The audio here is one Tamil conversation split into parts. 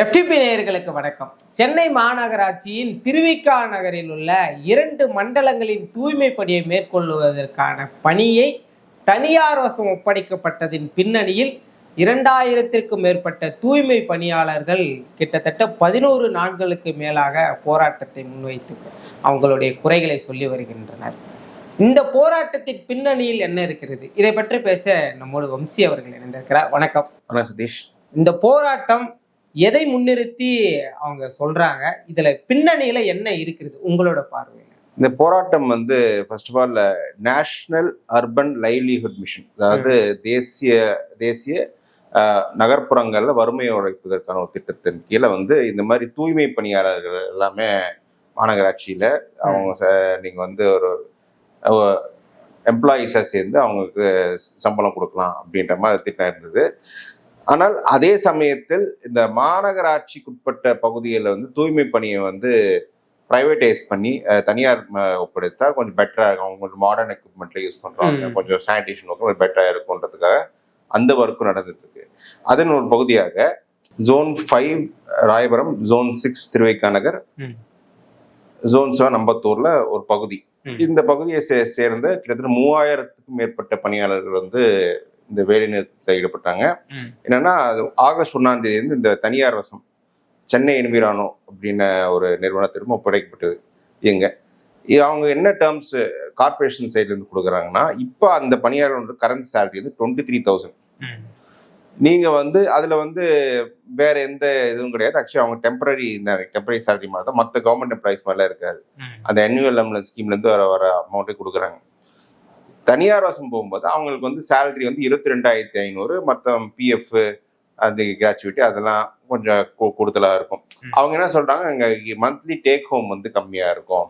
எஃப்டிபி நேயர்களுக்கு வணக்கம். சென்னை மாநகராட்சியின் திருவிக்கா நகரில் உள்ள இரண்டு மண்டலங்களின் தூய்மை பணியை மேற்கொள்வதற்கான பணியை தனியார் வசம் ஒப்படைக்கப்பட்டதின் பின்னணியில் இரண்டாயிரத்திற்கும் மேற்பட்ட தூய்மை பணியாளர்கள் கிட்டத்தட்ட பதினோரு நாட்களுக்கு மேலாக போராட்டத்தை முன்வைத்து அவங்களுடைய குறைகளை சொல்லி வருகின்றனர். இந்த போராட்டத்தின் பின்னணியில் என்ன இருக்கிறது? இதை பற்றி பேச நம்மோடு வம்சி அவர்கள் இணைந்திருக்கிறார். வணக்கம். வணக்கம் சதீஷ். இந்த போராட்டம் எதை முன்னிறுத்தி அவங்க சொல்றாங்க? இதுல பின்னணியில என்ன இருக்கிறது? உங்களோட பார்வையில. இந்த போராட்டம் வந்து first of all national urban livelihood mission அதாவது தேசிய தேசிய நகர்ப்புறங்கள்ல வறுமையை உழைப்பதற்கான ஒரு திட்டத்தின் கீழே வந்து இந்த மாதிரி தூய்மை பணியாளர்கள் எல்லாமே மாநகராட்சியில அவங்க ச- நீங்க வந்து ஒரு எம்ப்ளாயீஸாக சேர்ந்து அவங்களுக்கு சம்பளம் கொடுக்கலாம் அப்படின்ற மாதிரி திட்டம் இருந்தது. ஆனால் அதே சமயத்தில் இந்த மாநகராட்சிக்குட்பட்ட பகுதிகளில் வந்து தூய்மை பணியை வந்து ப்ரைவேட்டைஸ் பண்ணி தனியார் ஒப்படைத்தா கொஞ்சம் பெட்டராக இருக்கும் அவங்க கொஞ்சம் மாடர்ன் எக்யூப்மெண்ட்ல யூஸ் பண்றாங்க ம். கொஞ்சம் சானிடேஷன் ஒர்க்கும் கொஞ்சம் பெட்டராக இருக்குன்றதுக்காக அந்த ஒர்க்கும் நடந்துட்டு இருக்கு அதன் ஒரு பகுதியாக zone five Royapuram zone six Thiruvaika Nagar ம். ஜோன் செவன் அம்பத்தூர்ல ஒரு பகுதி. இந்த பகுதியை சே சேர்ந்த கிட்டத்தட்ட மூவாயிரத்துக்கும் மேற்பட்ட பணியாளர்கள் வந்து இந்த வேலை நிறுத்தத்தில் ஈடுபட்டாங்க. என்னன்னா ஆகஸ்ட் ஒன்னாம் தேதி வந்து இந்த தனியார் வசம் சென்னை என்விரானோ அப்படின்ன ஒரு நிறுவனத்திற்கும் ஒப்படைக்கப்பட்டது இது அவங்க என்ன டேர்ம்ஸ் கார்பரேஷன் சைட்ல இருந்து கொடுக்குறாங்கன்னா இப்போ அந்த பணியாளர்களோட கரண்ட் சேலரி வந்து டுவெண்ட்டி த்ரீ தௌசண்ட் நீங்க வந்து அதுல வந்து வேற எந்த இதுவும் கிடையாது. ஆக்சுவலி அவங்க டெம்பரரி இந்த டெம்பரரி சேலரி மாதிரி தான் மற்ற கவர்மெண்ட் எம்ப்ளாயிஸ் மாதிரிலாம் இருக்காது. அந்த annual அம்லன் ஸ்கீம்ல இருந்து வர வர அமௌண்ட்டை கொடுக்குறாங்க. தனியார் வசம் போகும்போது அவங்களுக்கு வந்து சேலரி வந்து இருபத்தி ரெண்டாயிரத்தி ஐநூறு மற்ற பிஎஃப் அந்த கிராச்சுவிட்டி அதெல்லாம் கொஞ்சம் கூ- கூடுதலா இருக்கும். அவங்க என்ன சொல்றாங்க எங்க மந்த்லி டேக் ஹோம் வந்து கம்மியா இருக்கும்.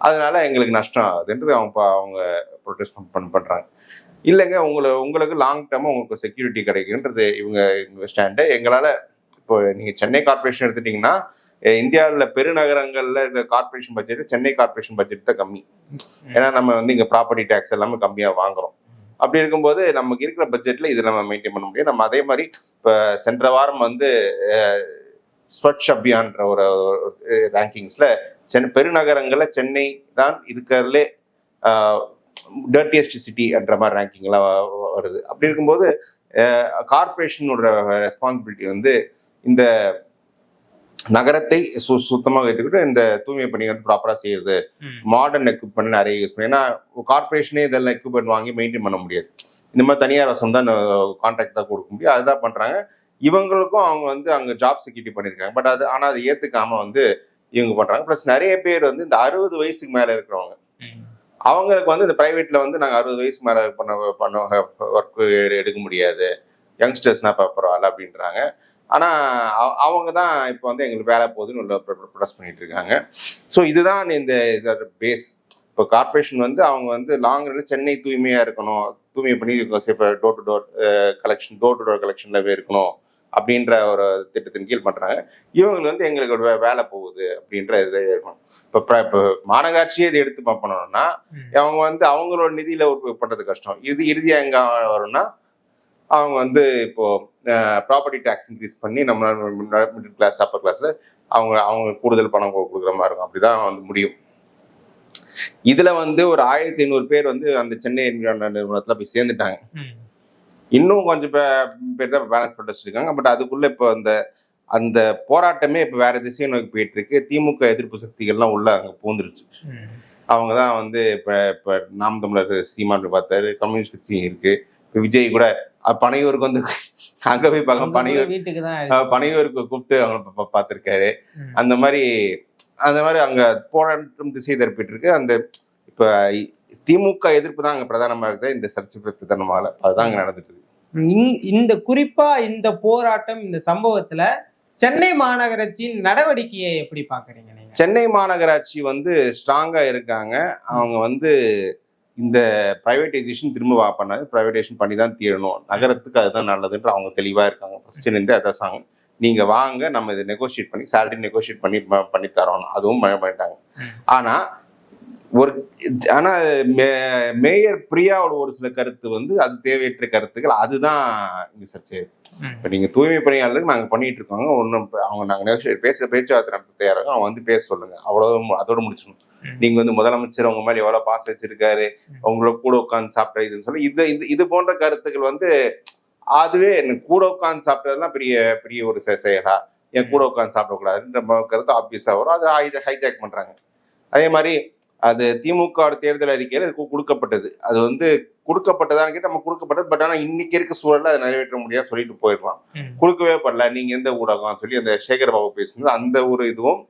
அதனால எங்களுக்கு நஷ்டம் ஆகுதுன்றது அவங்க அவங்க ப்ரொடெஸ்ட் பண்ண பண்றாங்க. இல்லைங்க உங்களை உங்களுக்கு லாங் டேர்மா உங்களுக்கு செக்யூரிட்டி கிடைக்குன்றது இவங்க ஸ்டாண்டு எங்களால இப்போ நீங்க சென்னை கார்பரேஷன் எடுத்துட்டீங்கன்னா இந்தியாவில் பெருநகரங்களில் இருக்க corporation budget Chennai corporation budget தான் கம்மி. ஏன்னா நம்ம வந்து இங்கே ப்ராப்பர்ட்டி டேக்ஸ் எல்லாமே கம்மியாக வாங்குறோம். அப்படி இருக்கும்போது நமக்கு இருக்கிற பட்ஜெட்டில் இதை நம்ம மெயின்டைன் பண்ண முடியும். நம்ம அதே மாதிரி இப்போ சென்ற வாரம் வந்து ஸ்வச் அபியான்ற ஒரு ரேங்கிங்ஸில் சென்னை பெருநகரங்களில் சென்னை தான் இருக்கிறதுலே டர்ட்டியஸ்ட் சிட்டி என்ற மாதிரி ரேங்கிங்லாம் வருது. அப்படி இருக்கும்போது கார்பரேஷனோட ரெஸ்பான்சிபிலிட்டி வந்து இந்த நகரத்தை சு சுத்தமாக வைத்துக்கிட்டு இந்த தூய்மை பணி வந்து ப்ராப்பராக செய்யுது மாடர்ன் எக்யூப்மெண்ட் நிறைய யூஸ் பண்ணி ஏன்னா கார்பரேஷனே இதெல்லாம் எக்யூப்மெண்ட் வாங்கி மெயின்டைன் பண்ண முடியாது. இந்த மாதிரி தனியார் வசம் தான் கான்ட்ராக்ட் தான் கொடுக்க முடியும். அதுதான் பண்றாங்க. இவங்களுக்கும் அவங்க வந்து அங்க ஜாப் செக்யூரிட்டி பண்ணியிருக்காங்க பட் அது ஆனால் அதை ஏத்துக்காம வந்து இவங்க பண்றாங்க. ப்ளஸ் நிறைய பேர் வந்து இந்த அறுபது வயசுக்கு மேல இருக்கிறவங்க. அவங்களுக்கு வந்து இந்த பிரைவேட்ல வந்து நாங்கள் அறுபது வயசுக்கு மேல பண்ண பண்ண ஒர்க் எடுக்க முடியாது. யங்ஸ்டர்ஸ்னா இப்போ பரவாயில்ல அப்படின்றாங்க. ஆனா அவ- அவங்க தான் இப்போ வந்து எங்களுக்கு வேலை போகுதுன்னு உள்ள ப்ரொடெஸ்ட் பண்ணிட்டு இருக்காங்க. ஸோ இதுதான் இந்த இதோட பேஸ் இப்போ கார்பரேஷன் வந்து அவங்க வந்து லாங் ரன்ல சென்னை தூய்மையா இருக்கணும். தூய்மை பண்ணி இப்போ door to door collection door to door கலெக்ஷன்ல இருக்கணும் அப்படின்ற ஒரு திட்டத்தின் கீழ் பண்றாங்க. இவங்களுக்கு வந்து எங்களுக்கு வேலை போகுது அப்படின்ற இது இருக்கணும். இப்போ இப்போ மாநகராட்சியே இதை எடுத்து பண்ணணும்னா அவங்க வந்து அவங்களோட நிதியில ஒரு பண்றது கஷ்டம். இது இறுதியா எங்க வரும்னா அவங்க வந்து இப்போ ப்ராப்பர்ட்டி டேக்ஸ் இன்க்ரீஸ் பண்ணி நம்ம மிடில் கிளாஸ் அப்பர் கிளாஸ்ல அவங்க அவங்க கூடுதல் பணம் கொடுக்குற மாதிரி இருக்கும். அப்படிதான் வந்து முடியும். இதுல வந்து ஒரு ஆயிரத்தி ஐநூறு பேர் வந்து அந்த சென்னை நிறுவனத்துல போய் சேர்ந்துட்டாங்க. இன்னும் கொஞ்சம் பேர் தான் பேலன்ஸ் பண்ணி வச்சிருக்காங்க பட் அதுக்குள்ள இப்போ அந்த அந்த போராட்டமே இப்போ வேற திசையை நோக்கி போயிட்டு இருக்கு திமுக எதிர்ப்பு சக்திகள்லாம் உள்ள அங்க பூந்துருச்சு அவங்க தான் வந்து இப்போ இப்போ நாம் தமிழர் சீமான் பார்த்தாரு கம்யூனிஸ்ட் கட்சி இருக்கு. இப்போ விஜய் கூட பனையூருக்கு வந்து அங்க போய் பார்க்க பனையூர் பனையூருக்கு கூப்பிட்டு அவங்க பார்த்துருக்காரு. அந்த மாதிரி அந்த மாதிரி அங்க போராட்டம் திசை திருப்பிட்டு இருக்கு அந்த இப்ப திமுக எதிர்ப்பு தான் அங்க பிரதானமா இருக்குது. இந்த சர்ச்சை பிரதானமாக அதுதான் அங்க நடந்துட்டு இருக்கு. இந்- இந்த குறிப்பா இந்த போராட்டம் இந்த சம்பவத்துல சென்னை மாநகராட்சியின் நடவடிக்கையை எப்படி பாக்குறீங்க சென்னை மாநகராட்சி வந்து ஸ்ட்ராங்கா இருக்காங்க. அவங்க வந்து இந்த பிரைவேடைசேஷன் திரும்ப பண்ணாது பிரைவேடைசேஷன் பண்ணி தான் தீரணும். நகரத்துக்கு அதுதான் நல்லதுன்ற அவங்க தெளிவா இருக்காங்க. ஃபர்ஸ்ட் இருந்து அதான் சாங்க நீங்க வாங்க நம்ம இதை நெகோஷியேட் பண்ணி சேலரி நெகோஷியேட் பண்ணி பண்ணி தரோம் அதுவும் பண்ண பண்ணிட்டாங்க ம். ஒரு ஆனா மே- மேயர் பிரியாவோட ஒரு சில கருத்து வந்து அது தேவையற்ற கருத்துக்கள் அதுதான் இங்க சர்ச்சை. இப்ப நீங்க தூய்மை பணியாளருக்கு நாங்க பண்ணிட்டு இருக்கோங்க ஒன்றும் அவங்க நாங்க negotiate பேச பேச்சுவார்த்தை நடத்த தயாராக அவங்க வந்து பேச சொல்லுங்க. அவ்வளவு மு- அதோட முடிச்சிடணும். ம். நீங்க வந்து முதலமைச்சர் உங்க மேல எவ்வளவு பாசம் வச்சிருக்காரு. உங்களோட கூட உட்காந்து சாப்பிட்ட இதுன்னு சொல்லி இது இது இது போன்ற கருத்துக்கள் வந்து அதுவே எனக்கு கூட உட்காந்து சாப்பிட்டதெல்லாம் பெரிய பெரிய ஒரு செயலா. என் கூட உட்காந்து சாப்பிடக்கூடாதுன்ற கருத்து ஆப்வியஸா வரும். அது ஹைஜாக் பண்றாங்க. அதே மாதிரி அது திமுக தேர்தல் அறிக்கையில் அது கு- கொடுக்கப்பட்டது. அது வந்து கொடுக்கப்பட்டதான்னு கேட்டு நம்ம கொடுக்கப்பட்டது பட் ஆனா இன்னைக்கு இருக்க சூழல்ல அதை நிறைவேற்ற முடியாது சொல்லிட்டு போயிடலாம். கொடுக்கவே படல. நீங்க எந்த ஊடகம் சொல்லி அந்த சேகர் பாபு பேசுனது அந்த ஒரு இதுவும்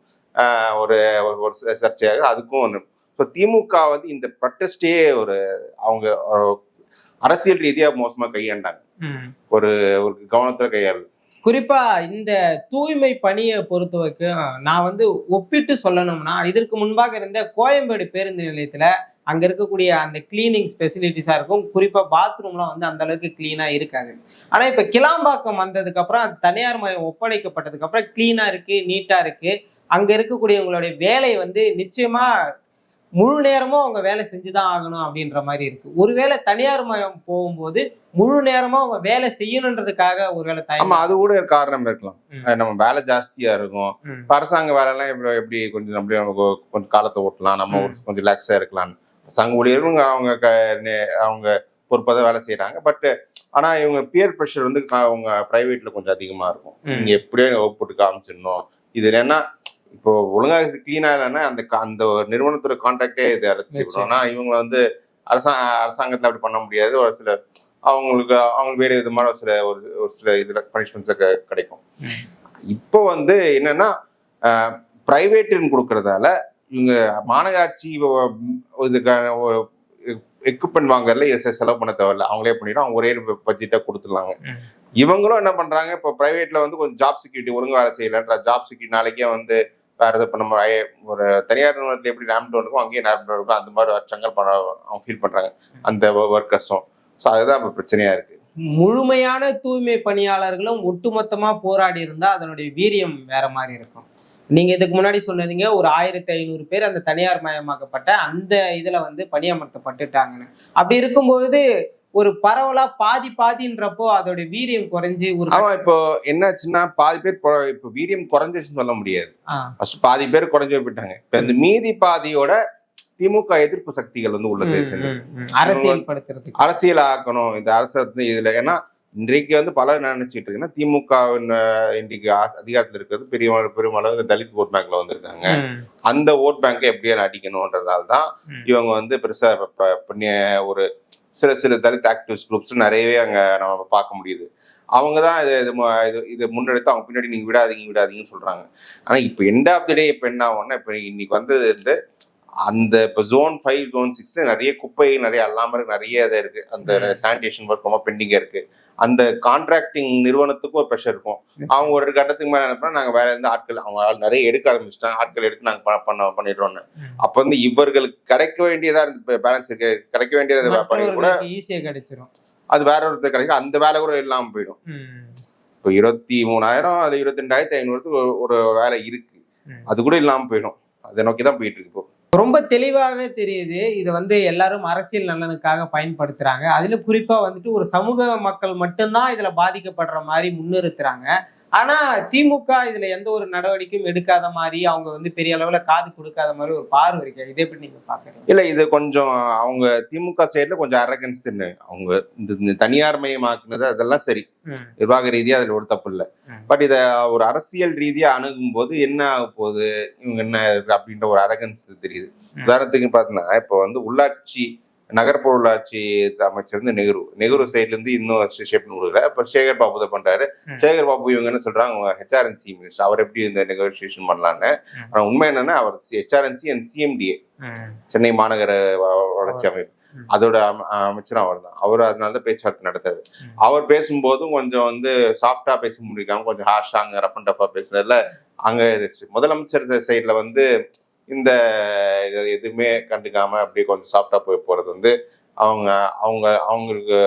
ஒரு ஒரு- சர்ச்சையாக அதுக்கும் ஒன்று இப்போ திமுக வந்து இந்த ப்ரொட்டஸ்டே ஒரு அவங்க அரசியல் ரீதியா மோசமா கையாண்டாங்க. ஒரு ஒரு கவனத்துல கையாளு குறிப்பா இந்த தூய்மை பணியை பொறுத்த வரைக்கும் நான் வந்து ஒப்பிட்டு சொல்லணும்னா இதற்கு முன்பாக இருந்த கோயம்பேடு பேருந்து நிலையத்துல அங்க இருக்கக்கூடிய அந்த கிளீனிங் ஸ்பெசிலிட்டிஸாக இருக்கும். குறிப்பா பாத்ரூம்லாம் வந்து அந்த அளவுக்கு கிளீனா இருக்காது. ஆனா இப்ப கிளாம்பாக்கம் வந்ததுக்கு அப்புறம் தனியார் மயம் ஒப்படைக்கப்பட்டதுக்கு அப்புறம் கிளீனா இருக்கு நீட்டா இருக்கு. அங்க இருக்கக்கூடியவங்களுடைய வேலை வந்து நிச்சயமா முழு நேரமும் அவங்க வேலை செஞ்சுதான் ஆகணும் அப்படின்ற மாதிரி இருக்கு. ஒருவேளை தனியார் மயம் போகும்போது முழு நேரமும் அவங்க வேலை செய்யணுன்றதுக்காக ஒருவேளை ஆமா அது கூட ஒரு காரணம் இருக்கலாம். நம்ம வேலை ஜாஸ்தியா இருக்கும். அரசாங்க வேலைலாம் எப்படி எப்படி கொஞ்சம் அப்படியே நமக்கு கொஞ்சம் காலத்தை ஓட்டலாம் நம்ம கொஞ்சம் ரிலாக்ஸா இருக்கலாம். அரசாங்க ஊழியரும் அவங்க அவங்க பொறுப்பாக வேலை செய்யறாங்க பட் ஆனா இவங்க பியர் ப்ரெஷர் வந்து அவங்க பிரைவேட்ல கொஞ்சம் அதிகமா இருக்கும். நீங்க எப்படியோ போட்டு காமிச்சிடணும். இது என்னன்னா இப்போ ஒழுங்கா கிளீனா இல்லைன்னா அந்த அந்த ஒரு நிறுவனத்தோட கான்ட்ராக்டே இது. ஆனா இவங்க வந்து அரசாங்க அரசாங்கத்துல அப்படி பண்ண முடியாது. ஒரு சில அவங்களுக்கு அவங்களுக்கு வேறு விதமான ஒரு சில ஒரு ஒரு சில இதுல பனிஷ்மெண்ட்ஸ் கிடைக்கும். இப்போ வந்து என்னன்னா பிரைவேட்டுன்னு கொடுக்கறதால இவங்க மாநகராட்சி இதுக்கான எக்யூப்மெண்ட் வாங்குறதுல இதை செலவு பண்ண தேவையில்ல. அவங்களே பண்ணிடும். அவங்க ஒரே பட்ஜெட்டை கொடுத்துடலாங்க. இவங்களும் என்ன பண்றாங்க? இப்போ பிரைவேட்ல வந்து கொஞ்சம் ஜாப் செக்யூரிட்டி ஒழுங்கு வேலை செய்யலன்ற ஜாப் செக்யூரிட்டி நாளைக்கே வந்து வேற இப்போ நம்ம ஒரு தனியார் நிறுவனத்தில் எப்படி ரேம்டோ இருக்கும் அங்கேயும் ரேம்டோ இருக்கும் அந்த மாதிரி அச்சங்கள் பண்ண அவங்க ஃபீல் பண்றாங்க. அந்த ஒர்க்கர்ஸும் ஸோ அதுதான் இப்போ பிரச்சனையா இருக்கு. முழுமையான தூய்மை பணியாளர்களும் ஒட்டுமொத்தமா போராடி இருந்தா அதனுடைய வீரியம் வேற மாதிரி இருக்கும். நீங்க இதுக்கு முன்னாடி சொன்னதுங்க ஒரு ஆயிரத்தி ஐநூறு பேர் அந்த தனியார் மயமாக்கப்பட்ட அந்த இதுல வந்து பணியமர்த்தப்பட்டுட்டாங்கன்னு. அப்படி இருக்கும்போது ஒரு பரவலா பாதி பாதின்றப்போ அதோட வீரியம் குறைஞ்சு ஒரு ஆமா இப்போ என்னாச்சுன்னா பாதி பேர் இப்போ வீரியம் குறைஞ்சிச்சுன்னு சொல்ல முடியாது. ஃபர்ஸ்ட் பாதி பேர் குறைஞ்சு போயிட்டாங்க. இப்ப இந்த மீதி பாதியோட திமுக எதிர்ப்பு சக்திகள் வந்து உள்ள. அரசியல் அரசியல் ஆக்கணும். இந்த அரசு இதுல ஏன்னா இன்றைக்கு வந்து பலர் என்ன நினைச்சிட்டு இருக்குன்னா அஹ், இன்றைக்கு அதிகாரத்தில் இருக்கிறது பெரிய பெருமளவு இந்த தலித் ஓட் பேங்க்ல வந்திருக்காங்க. அந்த ஓட் பேங்கை எப்படியே அடிக்கணும்ன்றதால தான். இவங்க வந்து பெருசா ப- ப- பண்ணிய ஒரு சில சில தலித் ஆக்டிவிஸ்ட் குரூப்ஸ் நிறையவே அங்கே நம்ம பார்க்க முடியுது. அவங்க தான் இது இது இது முன்னெடுத்து அவங்க பின்னாடி நீங்கள் விடாதீங்க விடாதீங்கன்னு சொல்கிறாங்க ஆனால் இப்போ எண்ட் ஆஃப் தி டே இப்போ என்ன ஆகும்னா இப்போ இன்னைக்கு வந்து அந்த இப்போ ஜோன் ஃபைவ் ஜோன் சிக்ஸ்ல நிறைய குப்பை நிறைய அல்லாம இருக்கு நிறைய இது இருக்கு. அந்த. சானிடேஷன் ஒர்க் ரொம்ப பெண்டிங்கா இருக்கு. அந்த கான்ட்ராக்டிங் நிறுவனத்துக்கும் ஒரு ப்ரெஷர் இருக்கும். அவங்க ஒரு கட்டத்துக்கு மேல என்ன பண்ணா நாங்க வேற எந்த ஆட்கள் அவங்க ஆள் நிறைய எடுக்க ஆரம்பிச்சிட்டாங்க ஆட்கள் எடுத்து நாங்க ப- பண்ண பண்ணிடுறோம்னு. அப்ப வந்து இவர்களுக்கு கிடைக்க வேண்டியதா இருந்து பேலன்ஸ் இருக்கு. கிடைக்க வேண்டியது பண்ணி கூட மற்றவர்களுக்கு ஈஸியா கிடைச்சிரும். அது வேற ஒருத்தர் கிடைக்கும் அந்த வேலை கூட இல்லாம போயிடும். இப்போ இருபத்தி மூணாயிரம் அது இருபத்தி ரெண்டாயிரத்தி ஐநூறுக்கு ஒரு- வேலை இருக்கு. அது கூட இல்லாம போயிடும். அதை நோக்கி தான் போயிட்டு இருக்கு இப்போ. ரொம்ப தெளிவாகவே தெரியுது. இது வந்து எல்லாரும் அரசியல் நலனுக்காக பயன்படுத்துறாங்க. அதுல குறிப்பா வந்துட்டு ஒரு சமூக மக்கள் மட்டும்தான் இதுல பாதிக்கப்படுற மாதிரி முன்னிறுத்துறாங்க. ஆனா திமுக இதுல எந்த ஒரு நடவடிக்கையும் எடுக்காத மாதிரி அவங்க வந்து பெரிய அளவுல காது கொடுக்காத மாதிரி ஒரு பார்வை இருக்கு. இதை எப்படி நீங்க பாக்குறீங்க இல்ல இது கொஞ்சம் அவங்க திமுக சைடுல கொஞ்சம் அரகன்ஸ் அவங்க இந்த தனியார் மயமாக்குனது அதெல்லாம் சரி. நிர்வாக ரீதியா அதுல ஒரு தப்பு இல்லை. பட் இத ஒரு அரசியல் ரீதியா அணுகும் போது என்ன ஆக போகுது இவங்க என்ன அப்படின்ற ஒரு அரகன்ஸ் தெரியுது. உதாரணத்துக்கு பார்த்தீங்கன்னா இப்போ வந்து உள்ளாட்சி நகர்ப்புற உள்ளாட்சி அமைச்சர் வந்து நெஹ்ரு. நெஹ்ரு சைட்ல இருந்து இன்னும் ஷேப் கொடுக்கல இப்ப சேகர் பாபு தான் பண்றாரு. சேகர் பாபு இவங்க என்ன சொல்றாங்க? ஹெச்ஆர்என்சி மினிஸ்டர் அவர் எப்படி இந்த நெகோசியேஷன் பண்ணலான்னு. ம். ஆனா உண்மை என்னன்னா அவர் ஹெச்ஆர்என்சி அண்ட் சிஎம்டிஏ சென்னை மாநகர வளர்ச்சி அமைப்பு. அதோட அம- அமைச்சரும் அவர் தான். அவர் அதனால தான் பேச்சுவார்த்தை நடத்தாரு. அவர் பேசும்போதும் கொஞ்சம் வந்து சாஃப்டா பேச முடியாம கொஞ்சம் ஹாஷா அங்க ரஃப் அண்ட் டஃபா பேசுறதுல அங்க இருந்துச்சு முதலமைச்சர் சைட்ல வந்து இந்த எதுவுமே கண்டுக்காம அப்படியே கொஞ்சம் சாஃப்டாக போய் போகிறது வந்து அவங்க அவங்க அவங்களுக்கு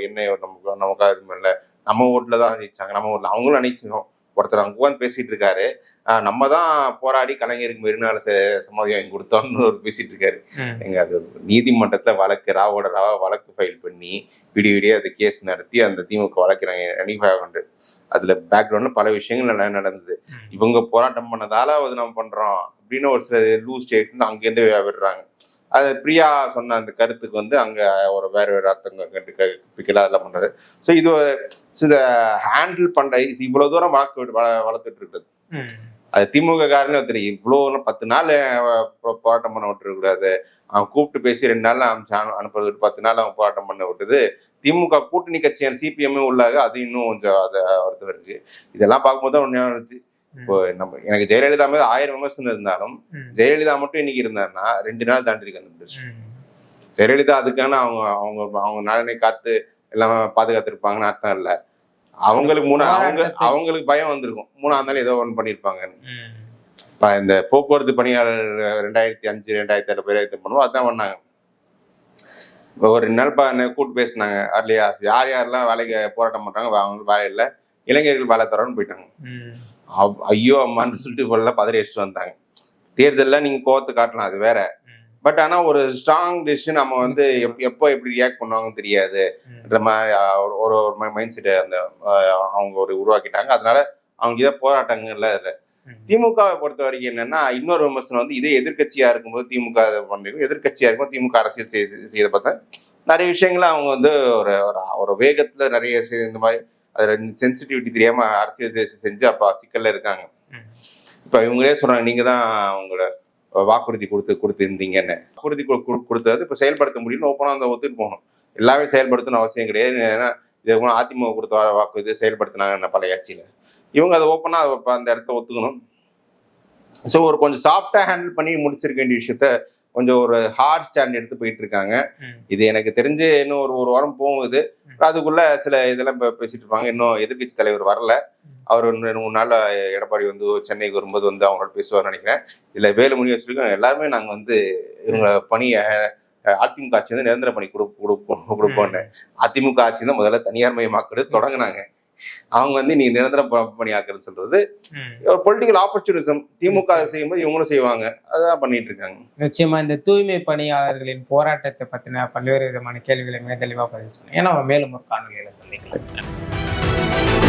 என்ன நமக்கு நமக்கு அது இல்லை நம்ம ஓட்டுல தான் ஜெயிச்சாங்க நம்ம ஊரில் அவங்களும் நினைக்கணும் ஒருத்தர் அங்க உட்காந்து பேசிட்டு இருக்காரு. ஆஹ் நம்ம தான் போராடி கலைஞருக்கு மெரினால சமாதி வாங்கி கொடுத்தோம்னு ஒரு பேசிட்டு இருக்காரு. எங்க அது நீதிமன்றத்துல வழக்கு ராவோட ராவா வழக்கு ஃபைல் பண்ணி விடிய விடிய அது கேஸ் நடத்தி அந்த திமுக வழக்கிறாங்க ஹண்ட்ரட் அதுல பேக்ரவுண்ட்ல பல விஷயங்கள் நட- நடந்தது. இவங்க போராட்டம் பண்ணதால அது நம்ம பண்றோம். அப்படின்னு ஒரு சில லூஸ் ஸ்டேட்மெண்ட் அங்கேருந்து விடுறாங்க அது பிரியா சொன்ன அந்த கருத்துக்கு வந்து அங்க ஒரு வேற வேற அர்த்தங்கள் கண்டு பிக்கலா அதெல்லாம் பண்றது. ஸோ இது இத ஹேண்டில் பண்ற இது இவ்வளவு தூரம் வளர்க்க வளர்த்துட்டு இருக்குது. அது திமுக காரனே தெரியும் இவ்வளோ பத்து நாள் போராட்டம் பண்ண விட்டுறக்கூடாது அவன் கூப்பிட்டு பேசி ரெண்டு நாள் அனு- அனுப்புறது பத்து நாள் அவன் போராட்டம் பண்ண விட்டது. திமுக கூட்டணி கட்சியான சிபிஎம் உள்ளாக அது இன்னும் கொஞ்சம் அதை வருத்தம் இருந்துச்சு இதெல்லாம் பார்க்கும்போது தான் ஒன்று இருந்துச்சு இப்போ நம்ம எனக்கு ஜெயலலிதா மேல ஆயிரம் விமர்சனம் இருந்தாலும். ஜெயலலிதா மட்டும் இன்னைக்கு இருந்தாருன்னா ரெண்டு நாள் தாண்டி இருக்கு அந்த. ம். ஜெயலலிதா அதுக்கான அவங்க அவங்க அவங்க நலனை காத்து எல்லாம் பாதுகாத்திருப்பாங்கன்னு அர்த்தம் இல்ல அவங்களுக்கு மூணு அவங்க அவங்களுக்கு பயம் வந்திருக்கும் மூணாவது நாள் ஏதோ ஒன்று பண்ணியிருப்பாங்க ம். இப்ப இந்த போக்குவரத்து பணியாளர் ரெண்டாயிரத்தி அஞ்சு ரெண்டாயிரத்தி பேர் இது பண்ணுவோம் அதான் பண்ணாங்க இப்போ ஒரு ரெண்டு நாள் பா கூப்பிட்டு பேசினாங்க அதுலையா யார் யாரெல்லாம் வேலைக்கு போராட்டம் பண்றாங்க அவங்க வேலை இல்லை இளைஞர்கள் வேலை தரோன்னு போயிட்டாங்க. அவ்- ஐயோ அம்மான்னு சொல்லிட்டு இவ்வளோ பதறி அடிச்சுட்டு வந்தாங்க. தேர்தலில் நீங்க கோவத்து காட்டலாம் அது வேற. பட் ஆனா ஒரு ஸ்ட்ராங் டெசிஷன் நம்ம வந்து எப்- எப்போ எப்படி ரியாக்ட் பண்ணுவாங்கன்னு தெரியாது. ம். இந்த மாதிரி ஒரு- ஒரு மைண்ட் செட் அந்த அவங்க ஒரு உருவாக்கிட்டாங்க. அதனால அவங்க இதை போராட்டங்கள்ல இதுல ம். திமுகவை பொறுத்த வரைக்கும் என்னன்னா இன்னொரு விமர்சனம் வந்து இதே எதிர்க்கட்சியா இருக்கும்போது திமுக பண்ணிருக்கும் எதிர்க்கட்சியா இருக்கும் திமுக அரசியல் செய்ய செய்த பார்த்தா நிறைய விஷயங்களை அவங்க வந்து ஒரு ஒரு- ஒரு வேகத்துல நிறைய விஷயம் இந்த மாதிரி அதுல சென்சிட்டிவிட்டி தெரியாம அரசியல் செஞ்சு அப்ப சிக்கல்ல இருக்காங்க. இப்ப இவங்களே சொல்றாங்க நீங்க தான் உங்களோட வாக்குறுதி கொடுத்து கொடுத்துருந்தீங்கன்னு. வாக்குறுதி கொடு- கொடு- கொடுத்தது இப்ப செயல்படுத்த முடியும்னு ஓப்பனா அந்த ஒத்துட்டு போகணும். எல்லாமே செயல்படுத்தணும் அவசியம் கிடையாது. ஏன்னா இது கூட அதிமுக கொடுத்த வாக்குறுதி செயல்படுத்தினாங்க பழைய ஆட்சியில. இவங்க அதை ஓப்பனா அந்த இடத்த ஒத்துக்கணும். ஸோ ஒரு கொஞ்சம் சாஃப்டா ஹேண்டில் பண்ணி முடிச்சிருக்க வேண்டிய விஷயத்த கொஞ்சம் ஒரு ஹார்ட் ஸ்டாண்ட் எடுத்து போயிட்டு இருக்காங்க. இது எனக்கு தெரிஞ்சு இன்னும் ஒரு ஒரு வாரம் போகுது. அதுக்குள்ள சில இதெல்லாம் பேசிட்டு இருப்பாங்க. இன்னும் எதிர்க்கட்சி தலைவர் வரல. அவர் ரெண்டு மூணு நாள்ல எடப்பாடி வந்து சென்னைக்கு வரும்போது வந்து அவங்களோட பேசுவார்னு நினைக்கிறேன். இதுல வேலுமணி வச்சிருக்கோம். எல்லாருமே நாங்க வந்து இவங்க பணியை அதிமுக ஆட்சி வந்து நிரந்தர பணி கொடு கொடுப்போம் கொடுப்போம்னு. அதிமுக ஆட்சி தான் முதல்ல தனியார் மயமாக்குறது தொடங்குனாங்க. அவங்க வந்து நீ நிரந்தர பணியாக்குறது சொல்றது. ஒரு பொலிட்டிக்கல் ஆப்பர்ச்சுனிசம் திமுக செய்யும்போது இவங்களும் செய்வாங்க. அதான் பண்ணிட்டு இருக்காங்க. நிச்சயமா இந்த தூய்மை பணியாளர்களின் போராட்டத்தை பத்தின பல்வேறு விதமான கேள்விகளை மிக தெளிவா பதில் சொன்னீங்க ஏன்னா மேலும் ஒரு காணொலியில சந்திக்கலாம்.